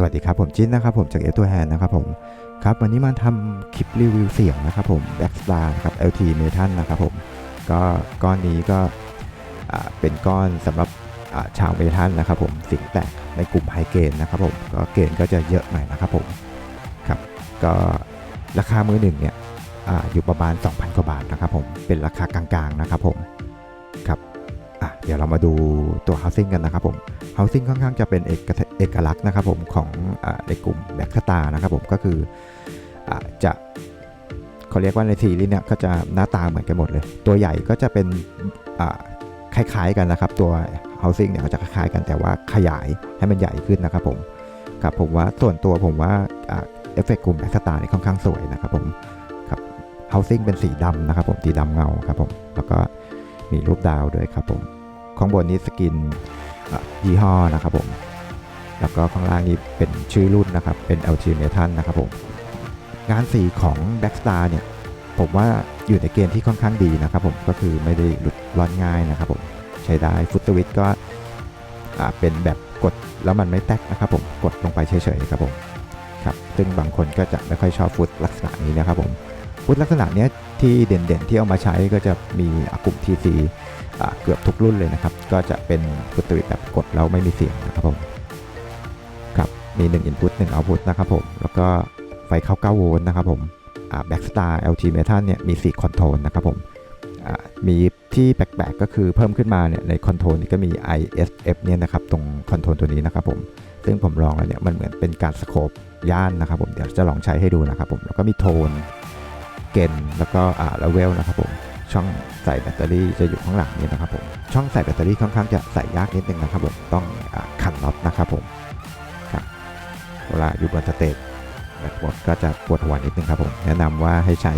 สวัสดีครับ ผมจิ้นนะครับผมจากเอตัวแฮนนะครับผมครับวันนี้มาทำคลิปรีวิวเสียงนะครับผม Backstar นะครับ LT m e t a n นะครับผมก็ก้อนนี้ก็เป็นก้อนสำหรับชาวเมทัลนะครับผมสียงแตกในกลุ่มไฮเกนนะครับผมก็เกณฑ์ก็จะเยอะหน่อยนะครับผมครับก็ราคามือหนึ่งเนี่ยออยู่ประมาณ 2,000 กว่าบาทนะครับผมเป็นราคากลางๆนะครับผม อะเดี๋ยวเรามาดูตัว housing กันนะครับผม housing ค่อนข้างจะเป็นเอกเอกลักษณ์นะครับผมของอในกลุ่มแบ็กสตาร์นะครับผมก็คืออจะเขาเรียกว่าในซีรีส์เนี่ยก็จะหน้าตาเหมือนกันหมดเลย ตัวใหญ่ก็จะเป็นคล้ายๆกันนะครับ ตัว housing เนี่ยก็จะคล้ายๆกันแต่ว่าขยายให้มันใหญ่ขึ้นนะครับผมครับผมว่าส่วนตัวผมว่าเอฟเฟกต์กลุ่มแบ็กสตาร์นี่ค่อนข้างสวยนะครับผมครับ housing เป็นสีดำนะครับผมสีดำเงาครับผมแล้วก็ มีรูปดาวด้วยครับผม ข้างบนนี้สกินยี่ห้อนะครับผม แล้วก็ข้างล่างนี้เป็นชื่อรุ่นนะครับ เป็น LT m e t a l นะครับผม งานสีของ Backstar เนี่ย ผมว่าอยู่ในเกณฑ์ที่ค่อนข้างดีนะครับผม ก็คือไม่ได้หลุดร้อนง่ายนะครับผม ใช้ได้ฟุตสวิตก็เป็นแบบกดแล้วมันไม่แตกนะครับผม กดลงไปเฉยๆครับผม ครับ ซึ่งบางคนก็จะไม่ค่อยชอบฟุตลักษณะนี้นะครับผม ฟุตลักษณะนี้ที่เด่นๆที่เอามาใช้ก็จะมีกลุ่ม TC เกือบทุกรุ่นเลยนะครับ ก็จะเป็นฟุตสวิแบบกดแล้วไม่มีเสียงนะครับผมครับมี 1 Input 1 Output นะครับผมแล้วก็ไฟเข้า 9 โวลต์นะครับผมอ่า Backstar LT Metal เนี่ยมี 4 คอนโทรลนะครับผมมีที่แปลกๆก็คือเพิ่มขึ้นมาเนี่ยในคอนโทรลนี่ก็มี ISF เนี่ยนะครับตรงคอนโทรลตัวนี้นะครับผมซึ่งผมลองแล้วเนี่ยมันเหมือนเป็นการสโคปย่านนะครับผมเดี๋ยวจะลองใช้ให้ดูนะครับผมแล้วก็มีโทน เกนแล้วก็อ่าเลเวลนะครับผมช่องใส่แบตเตอรี่จะอยู่ข้างหลังนี้นะครับผมช่องใส่แบตเตอรี่ค่อนข้างจะใส่ยากนิดนึงนะครับผมต้องอขันน็อตนะครับผมครับเวลาอยู่บนสเตจแบตหมดก็จะปวดหัวนิดนึงครับผมแนะนำว่าให้ใช้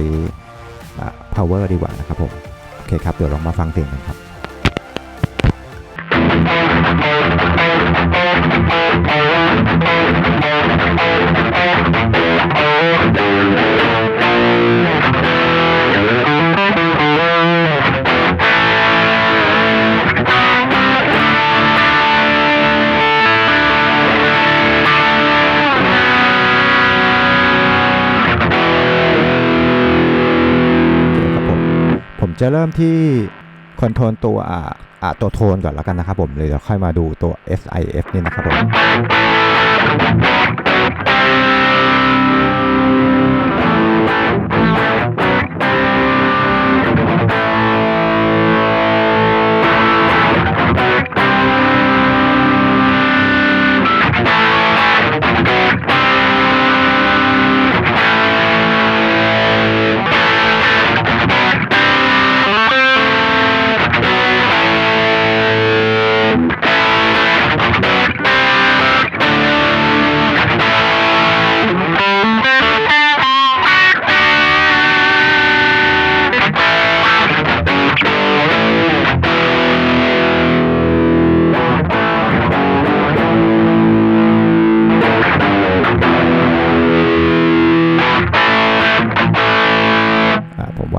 power ดีกว่านะครับผมโอเคครับเดี๋ยวลองมาฟังเสียงกันครับ จะเริ่มที่คอนโทรลตัวอ่าอ่าตัวโทนก่อนแล้วกันนะครับผมเลยเดี๋ยวค่อยมาดูตัว SIF นี่นะครับผม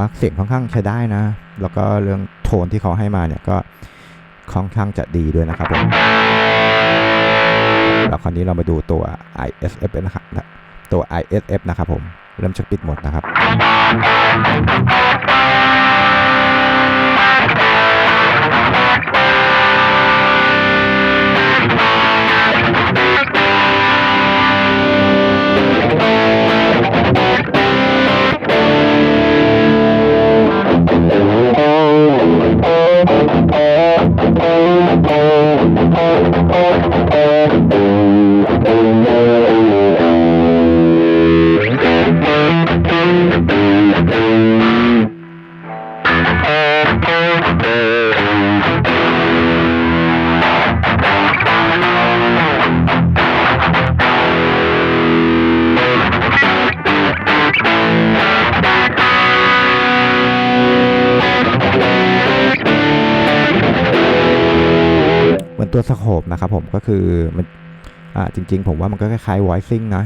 ว่าเสียงค่อนข้างใช้ได้นะ แล้วก็เรื่องโทนที่เขาให้มาเนี่ยก็ค่อนข้างจะดีด้วยนะครับผมแล้วคราวนี้เรามาดูตัว ISF นะครับตัว ISF นะครับผม เริ่มจะปิดหมดนะครับ ตัวสโคปนะครับผมก็คือมันอ่าจริง ๆ ผมว่ามันก็คล้ายๆ voicing นะ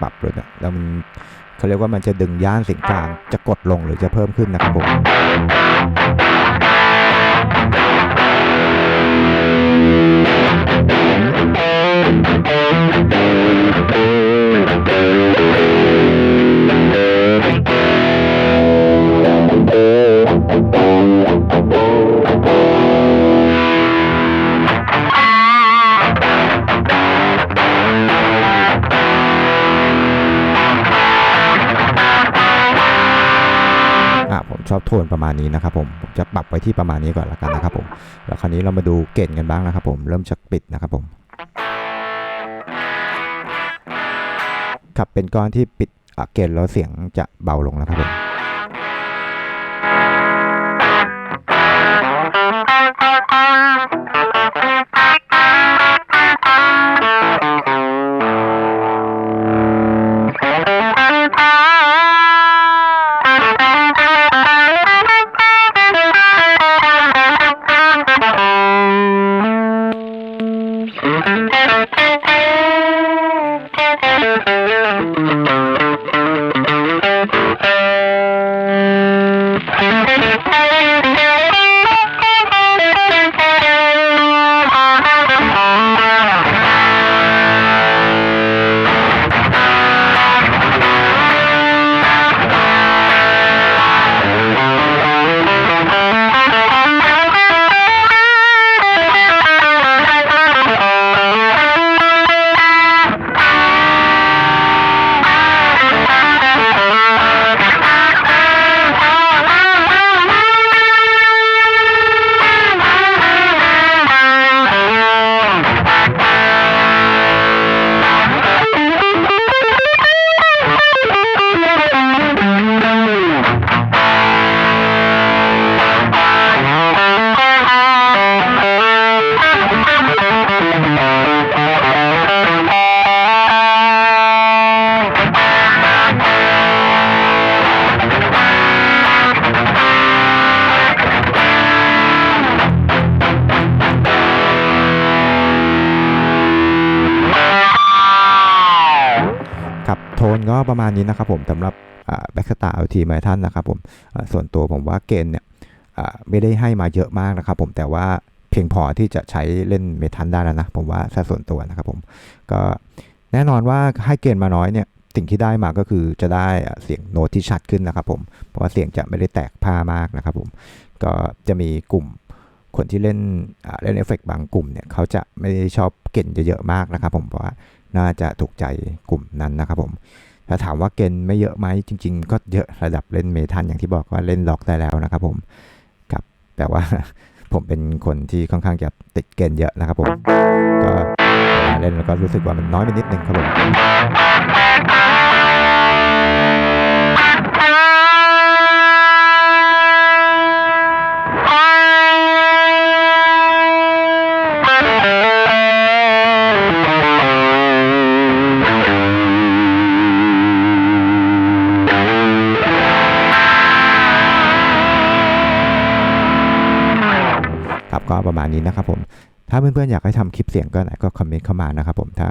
ปรับเลยนะแล้วมันเขาเรียกว่ามันจะดึงย่านเสียงกลางจะกดลงหรือจะเพิ่มขึ้นนะครับผมเอบโทนประมาณนี้นะครับผมผมจะปรับไว้ที่ประมาณนี้ก่อนละกันนะครับผมแล้วคราวนี้เรามาดูเกณฑ์กันบ้างนะครับผมเริ่มจากปิดนะครับผมครับเป็นก้อนที่ปิดเกณฑ์แล้วเสียงจะเบาลงนะครับผม ครั ประมาณนี้นะครับผมสำหรับแบ็กสตาร์เอทีไมทันนะครับผมส่วนตัวผมว่าเกณฑ์เนี่ยไม่ได้ให้มาเยอะมากนะครับผมแต่ว่าเพียงพอที่จะใช้เล่นเมทัลได้แล้วนะ ผมว่าถ้าส่วนตัวนะครับผมก็แน่นอนว่าให้เกณฑ์มาน้อยเนี่ยสิ่งที่ได้มาก็คือจะได้เสียงโน้ตที่ชัดขึ้นนะครับผมเพราะว่าเสียงจะไม่ได้แตกผ้ามากนะครับผมก็จะมีกลุ่มคนที่เล่นเล่นเอฟเฟกต์บางกลุ่มเนี่ยเขาจะไม่ได้ชอบเกณฑ์เยอะๆมากนะครับผมเพราะว่าน่าจะถูกใจกลุ่มนั้นนะครับผม ถ้าถามว่าเกณฑ์ไม่เยอะไหมจริง ๆ ก็เยอะระดับเล่นเมทัลอย่างที่บอกว่าเล่นล็อกได้แล้วนะครับผมกับแต่ว่าผมเป็นคนที่ค่อนข้างจะติดเกณฑ์เยอะนะครับผมก็เล่นแล้วก็รู้สึกว่ามันน้อยไปนิดนึงครับผม ประมาณนี้นะครับผมถ้าเพื่อนๆอยากให้ทำคลิปเสียงก็ไหนก็คอมเมนต์เข้ามานะครับผมถ้า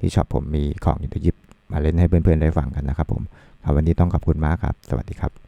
ที่ชอบผมมีของอยู่จะหยิบมาเล่นให้เพื่อนๆได้ฟังกันนะครับผมครับวันนี้ต้องขอบคุณมากครับ สวัสดีครับ